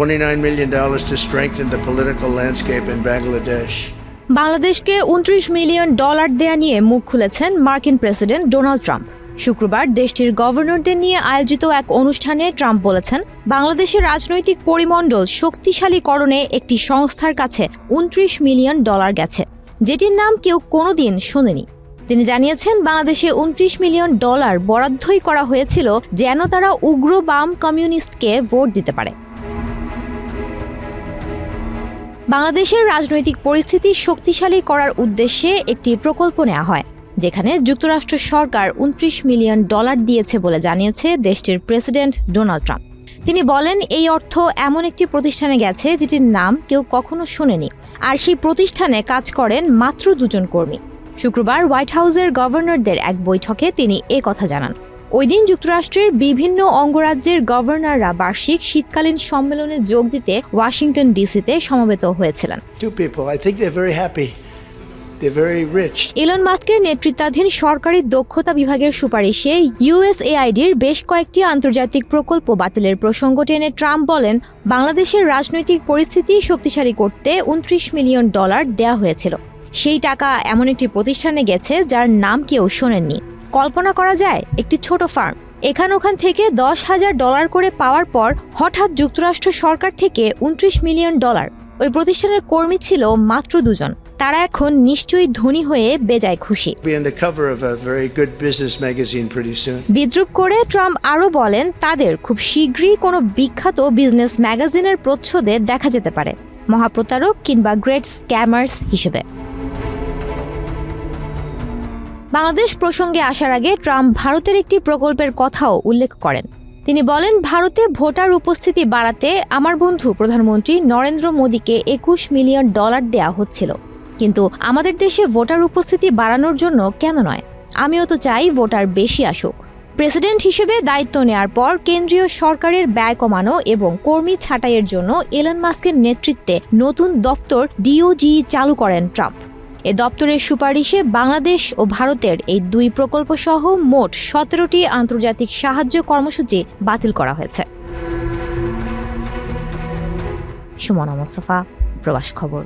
$29 million to strengthen the political landscape in Bangladesh. বাংলাদেশকে উনত্রিশ million dollar দেয়া নিয়ে মুখ খুলেছেন মার্কিন প্রেসিডেন্ট ডোনাল্ড ট্রাম্প। শুক্রবার দেশটির গভর্নরদের নিয়ে আয়োজিত এক অনুষ্ঠানে ট্রাম্প বলেছেন, বাংলাদেশের রাজনৈতিক পরিমণ্ডল শক্তিশালীকরণে একটি সংস্থার কাছে উনত্রিশ মিলিয়ন ডলার গেছে, যেটির নাম কেউ কোনোদিন শোনেনি। তিনি জানিয়েছেন, বাংলাদেশে উনত্রিশ মিলিয়ন ডলার বরাদ্দই করা হয়েছিল যেন তারা উগ্র বাম কমিউনিস্টকে ভোট দিতে পারে। বাংলাদেশের রাজনৈতিক পরিস্থিতি শক্তিশালী করার উদ্দেশ্যে একটি প্রকল্প নেওয়া হয়, যেখানে যুক্তরাষ্ট্র সরকার উনত্রিশ মিলিয়ন ডলার দিয়েছে বলে জানিয়েছে দেশটির প্রেসিডেন্ট ডোনাল্ড ট্রাম্প। তিনি বলেন, এই অর্থ এমন একটি প্রতিষ্ঠানে গেছে যেটির নাম কেউ কখনো শোনেনি, আর সেই প্রতিষ্ঠানে কাজ করেন মাত্র দুজন কর্মী। শুক্রবার হোয়াইট হাউসের গভর্নরদের এক বৈঠকে তিনি এ কথা জানান। ওই দিন যুক্তরাষ্ট্রের বিভিন্ন অঙ্গরাজ্যের গভর্নররা বার্ষিক শীতকালীন সম্মেলনে যোগ দিতে ওয়াশিংটন ডিসিতে সমবেত হয়েছিলেন. ইলন মাস্কের নেতৃত্বাধীন সরকারি দক্ষতা বিভাগের সুপারিশে ইউএসএআইডির বেশ কয়েকটি আন্তর্জাতিক প্রকল্প বাতিলের প্রসঙ্গ টেনে ট্রাম্প বলেন বাংলাদেশের রাজনৈতিক পরিস্থিতি শক্তিশালী করতে উনত্রিশ মিলিয়ন ডলার দেওয়া হয়েছিল। সেই টাকা এমন একটি প্রতিষ্ঠানে গেছে যার নাম কেউ শোনেননি। কল্পনা করা যায় একটি ছোট ফার্ম। এখান ওখান থেকে দশ হাজার ডলার করে পাওয়ার পর হঠাৎ যুক্তরাষ্ট্র সরকার থেকে উনত্রিশ মিলিয়ন ডলার। ওই প্রতিষ্ঠানের কর্মী ছিল মাত্র দুজন। তারা এখন নিশ্চয়ই ধনী হয়ে বেজায় খুশি. বিদ্রুপ করে ট্রাম্প আরও বলেন তাদের খুব শীঘ্রই কোনো বিখ্যাত বিজনেস ম্যাগাজিনের প্রচ্ছদে দেখা যেতে পারে। মহাপ্রতারক কিংবা গ্রেট স্ক্যামার্স হিসেবে। বাংলাদেশ প্রসঙ্গে আসার আগে ট্রাম্প ভারতের একটি প্রকল্পের কথাও উল্লেখ করেন। তিনি বলেন, ভারতে ভোটার উপস্থিতি বাড়াতে আমার বন্ধু প্রধানমন্ত্রী নরেন্দ্র মোদীকে একুশ মিলিয়ন ডলার দেয়া হচ্ছিল। কিন্তু আমাদের দেশে ভোটার উপস্থিতি বাড়ানোর জন্য কেন নয়? আমিও তো চাই ভোটার বেশি আসুক। প্রেসিডেন্ট হিসেবে দায়িত্ব নেয়ার পর কেন্দ্রীয় সরকারের ব্যয় কমানো এবং কর্মী ছাঁটাইয়ের জন্য এলন মাস্কের নেতৃত্বে নতুন দপ্তর ডিওজি চালু করেন ট্রাম্প। এ দপ্তরের সুপারিশে বাংলাদেশ ও ভারতের এই দুই প্রকল্প সহ মোট সতেরোটি আন্তর্জাতিক সাহায্য কর্মসূচি বাতিল করা হয়েছে। সুমনা মোস্তফা, প্রবাস খবর।